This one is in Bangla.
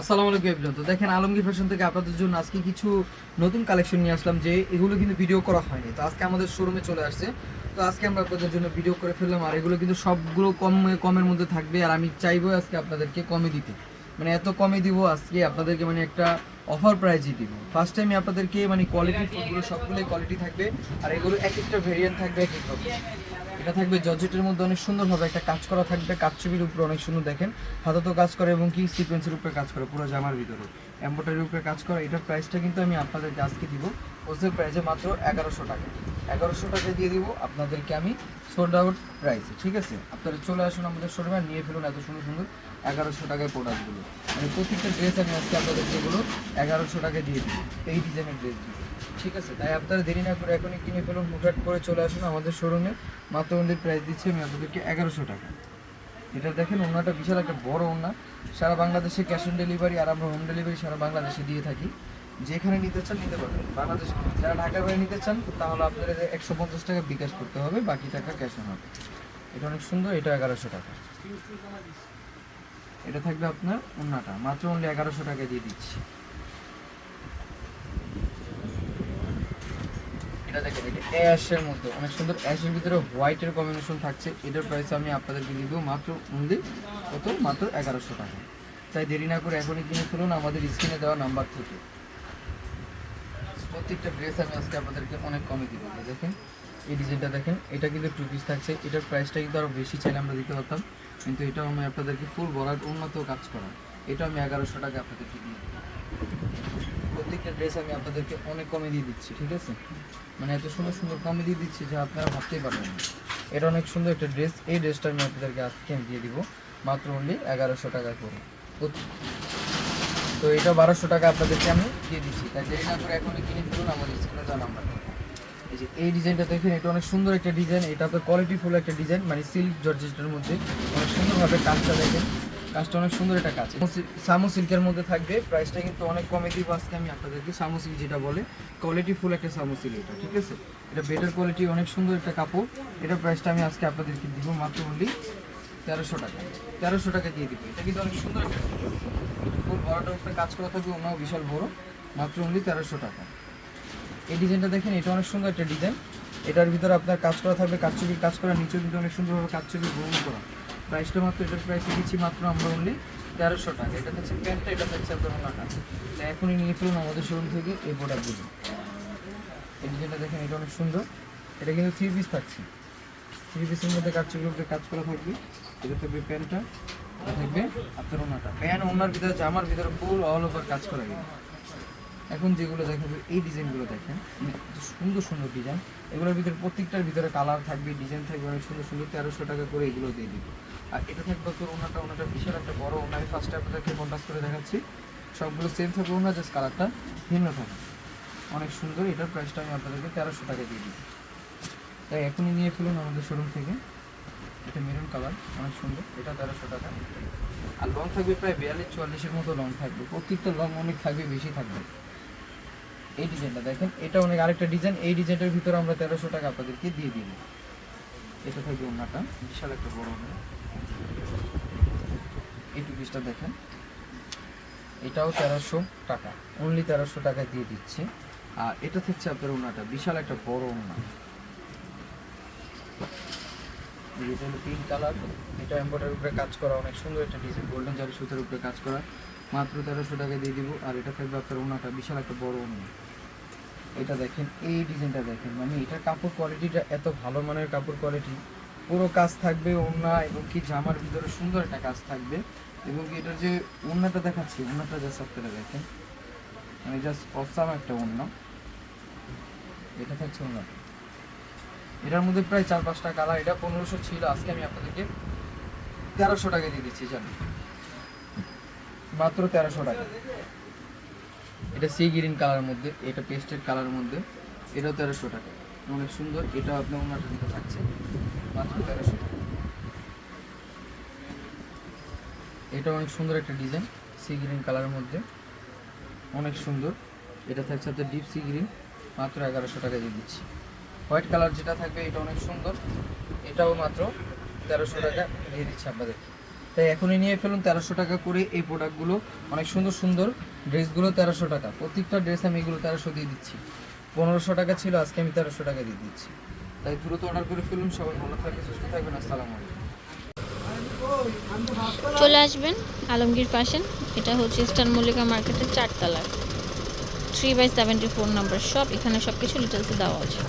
আসসালামু আলাইকুম এভরিওয়ান তো দেখেন, আলমগীর ফ্যাশন থেকে আপনাদের জন্য আজকে কিছু নতুন কালেকশন নিয়ে আসলাম যে এগুলো কিন্তু ভিডিও করা হয়নি। তো আজকে আমাদের শোরুমে চলে আসছে। তো আজকে আমরা আপনাদের জন্য ভিডিও করে ফেললাম, আর এগুলো কিন্তু সবগুলো কম কমের মধ্যে থাকবে, আর আমি চাইব আজকে আপনাদেরকে কমে দিতে। মানে এত কমে দিব আজকে আপনাদেরকে মানে একটা অফার প্রাইজই দিব। ফার্স্ট টাইমে আপনাদেরকে মানে কোয়ালিটি ফুডগুলো সবগুলোই কোয়ালিটি থাকবে, আর এগুলো এক একটা ভেরিয়েন্ট থাকবে এক এক এটা থাকবে জর্জেটের মধ্যে অনেক সুন্দরভাবে একটা কাজ করা থাকবে কাঠছবির উপরে অনেক সুন্দর দেখেন। হাতাতো কাজ করে এবং কি সিকোয়েন্সের উপরে কাজ করে, পুরো জামার ভিতরে। এম্বোটারির উপরে কাজ করে, এটার প্রাইসটা কিন্তু আমি আপনাদেরকে আজকে দিব। হোলসেল প্রাইসে মাত্র এগারোশো টাকা। এগারোশো টাকা দিয়ে দিব আপনাদেরকে আমি সোল্ড আউট প্রাইসে ঠিক আছে? আপনারা চলে আসুন আমাদের শোরুমে নিয়ে ফেলুন এত সুন্দর সুন্দর এগারোশো টাকায় প্রোডাক্টগুলো মানে প্রত্যেকটা ড্রেস আমি আজকে আপনাদের যেগুলো এগারোশো টাকায় দিয়ে দিব, এই ডিজাইনের ড্রেস দিব ঠিক আছে, তাই আপনারা দেরি না করে এখনই কিনে ফেলুন, হুটহাট করে চলে আসুন আমাদের শোরুমে মাত্র ওনলি প্রাইস দিচ্ছি আমি আপনাদেরকে এগারোশো টাকা। এটা দেখেন ওনাটা বিশাল একটা বড় ওনা সারা বাংলাদেশে ক্যাশ অন ডেলিভারি আর আমরা হোম ডেলিভারি সারা বাংলাদেশে দিয়ে থাকি। যেখানে নিতে চান নিতে পারবেন। বাংলাদেশ যারা ঢাকার বাইরে নিতে চান, তাহলে আপনাদের একশো পঞ্চাশ টাকা বিকাশ করতে হবে, বাকি টাকা ক্যাশ অন হবে। এটা অনেক সুন্দর, এটা এগারোশো টাকা। এটা থাকবে আপনার ওনাটা মাত্র অনলি এগারোশো টাকা দিয়ে দিচ্ছি। এটা অ্যাশের মধ্যে। অনেক সুন্দর অ্যাশের ভিতরে হোয়াইটের কম্বিনেশন থাকছে। এটার প্রাইস আমি আপনাদেরকে দিব মাত্র অনলি কত? মাত্র এগারোশো টাকা। তাই দেরি না করে এখনই কিনে ফেলুন আমাদের স্ক্রিনে দেওয়া নাম্বার থেকে। প্রত্যেকটা ড্রেস আমি আজকে আপনাদেরকে অনেক কমে দিব। দেখেন, এই ডিজাইনটা দেখেন, এটা কিন্তু টু পিস থাকছে। এটার প্রাইসটা কিন্তু আরও বেশি চাইলে আমরা দিতে পারতাম। কিন্তু এটাও আমি আপনাদেরকে ফুল বরাদ উন্নত কাজ করা। এটা আমি এগারোশো টাকা আপনাদেরকে দিয়ে প্রত্যেকটা ড্রেস আমি আপনাদেরকে অনেক কমে দিয়ে দিচ্ছি, ঠিক আছে? মানে এত সুন্দর সুন্দর কমে দিয়ে দিচ্ছি যে আপনারা ভাবতেই পারবেন না। এটা অনেক সুন্দর একটা ড্রেস এই ড্রেসটা আমি আপনাদেরকে আজকে আমি দিয়ে দিব। মাত্র অনলি এগারোশো টাকা করে। তো এটা বারোশো টাকা আপনাদেরকে আমি দিয়ে দিচ্ছি। তাই দেরি না করে এখনই কিনে ফেলুন, আমার স্ক্রিনে দেওয়া নাম্বার এই যে, এই ডিজাইনটা দেখেন, এটা অনেক সুন্দর একটা ডিজাইন এটা তো কোয়ালিটিফুল একটা ডিজাইন মানে সিল্ক জর্জেটের মধ্যে। অনেক সুন্দরভাবে কাজটা দেখেন। কাজটা অনেক সুন্দর একটা কাজ। সামু সিল্কের মধ্যে থাকবে। প্রাইসটা কিন্তু অনেক কমে দিব আজকে আমি আপনাদেরকে। সামু সিল্ক যেটা বলে কোয়ালিটি ফুল একটা সামু সিল্ক এটা, ঠিক আছে? এটা বেটার কোয়ালিটি অনেক সুন্দর একটা কাপড়। এটা প্রাইসটা আমি আজকে আপনাদেরকে দিব মাত্র অনলি তেরোশো টাকা। তেরোশো টাকা দিয়ে দিব। এটা কিন্তু অনেক সুন্দর একটা ফুল বড়টার উপরে কাজ করা থাকবে অন্যও বিশাল বড়। মাত্র অনলি তেরোশো টাকা। এই ডিজাইনটা দেখেন, এটা অনেক সুন্দর একটা ডিজাইন। এটার ভিতরে আপনার কাজ করা থাকবে কাজছবির কাজ করা, নিচেও কিন্তু অনেক সুন্দরভাবে কাজছবি গ্রহণ করা। প্রাইসটা মাত্র, এটার প্রাইস দিচ্ছি মাত্র আমরা অনলি তেরোশো টাকা। এটা হচ্ছে প্যান্টটা, এটা হচ্ছে আপনার ওনাটা তো এখনই নিয়ে ফেলুন আমাদের শোরুম থেকে এই প্রোডাক্টগুলো এই ডিজাইনটা দেখেন, এটা অনেক সুন্দর। এটা কিন্তু থ্রি পিস থাকছে। থ্রি পিসের মধ্যে উপরে কাজ করা থাকবে। এটা থাকবে প্যান্টটা থাকবে আপনার ওনাটা। প্যান্ট ওনার ভিতরে জামার ভিতরে ফুল অল ওভার কাজ করা গেছে এখন যেগুলো দেখাবো, এই ডিজাইনগুলো দেখেন। মানে সুন্দর সুন্দর ডিজাইন। এগুলোর ভিতরে প্রত্যেকটার ভিতরে কালার থাকবে, ডিজাইন থাকবে অনেক সুন্দর সুন্দর। তেরোশো টাকা করে এগুলো দিয়ে দিব। আর এটা থাকবে তোর ওনাটা ওনাটা বিশাল একটা বড় ওনার ফার্স্টে আপনাদেরকে কন্ট্রাস্ট করে দেখাচ্ছি। সবগুলো সেম থাকবে ওনার জাস্ট কালারটা ভিন্ন থাকবে। অনেক সুন্দর, এটার প্রাইসটা আমি আপনাদেরকে তেরোশো টাকা দিয়ে দিই তাই এখনই নিয়ে ফেলুন আমাদের শোরুম থেকে। এটা মেরুন কালার অনেক সুন্দর। এটা তেরোশো টাকা। আর লং থাকবে প্রায় বিয়াল্লিশ, চুয়াল্লিশের মতো লং থাকবে। প্রত্যেকটা লং অনেক থাকবে, বেশি থাকবে। এই ডিজাইনটা দেখেন, এটা অনেক আরেকটা ডিজাইন, এই ডিজাইনটার ভিতরে আমরা তেরোশো টাকা আপনাদেরকে দিয়ে দিব। এটা থাকবে ওনাটা, বিশাল একটা বড় ওনা এই টু পিসটা দেখেন, এটাও তেরোশো টাকা অনলি তেরোশো টাকা দিয়ে দিচ্ছে। আর এটা থাকছে আপনার ওনাটা, বিশাল একটা বড় ওনা। পিঙ্ক কালার এটা এম্বয়ডারির উপরে কাজ করা, অনেক সুন্দর একটা ডিজাইন গোল্ডেন জারি সুতার উপরে কাজ করা। মাত্র তেরোশো টাকা দিয়ে দিব, আর এটা থাকবে আপনার ওনাটা, বিশাল একটা বড় ওনা। এটা দেখেন, এই ডিজাইনটা দেখেন মানে এটার কাপড় কোয়ালিটিটা এত ভালো মানের কাপড় কোয়ালিটি পুরো কাজ থাকবে ওড়না এবং কি জামার ভিতরে সুন্দর একটা কাজ থাকবে। এবং কি এটার যে ওড়নাটা দেখাচ্ছি ওড়নাটা জাস্ট আপনারা দেখেন। মানে জাস্ট অসাম একটা ওড়না এটা থাকছে ওড়নাটা এটার মধ্যে প্রায় চার পাঁচটা কালার এটা পনেরোশো ছিল, আজকে আমি আপনাদেরকে তেরোশো টাকা দিয়ে দিচ্ছি জানি মাত্র তেরোশো টাকা। এটা সি গ্রিন কালার মধ্যে, এটা পেস্টেড কালার মধ্যে, এটাও তেরোশো টাকা। অনেক সুন্দর এটা আপনার ওনাটা দিতে থাকছে, মাত্র তেরোশো টাকা। এটা অনেক সুন্দর একটা ডিজাইন সি গ্রিন কালারের মধ্যে। অনেক সুন্দর, এটা থাকছে আপনার ডিপ সি গ্রিন মাত্র এগারোশো টাকা দিয়ে দিচ্ছি। হোয়াইট কালার যেটা থাকবে, এটা অনেক সুন্দর, এটাও মাত্র তেরোশো টাকা দিয়ে দিচ্ছি আপনাদের তাই এখনই নিয়ে ফেলুন তেরোশো টাকা করে এই প্রোডাক্টগুলো অনেক সুন্দর সুন্দর ড্রেসগুলো তেরোশো টাকা। প্রত্যেকটা ড্রেস আমি এগুলো তেরোশো দিয়ে দিচ্ছি। পনেরোশো টাকা ছিল, আজকে আমি তেরোশো টাকা দিয়ে দিচ্ছি। তাই দ্রুত অর্ডার করে ফেলুন, সবাই ভালো থাকবে সুস্থ থাকবেন, আসসালামু চলে আসবেন আলমগীর ফ্যাশন এটা হচ্ছে ইস্টার্ন মল্লিকা মার্কেটের চারতলার three by seventy four number shop এখানে সব কিছু ডিটেলসে দেওয়া আছে।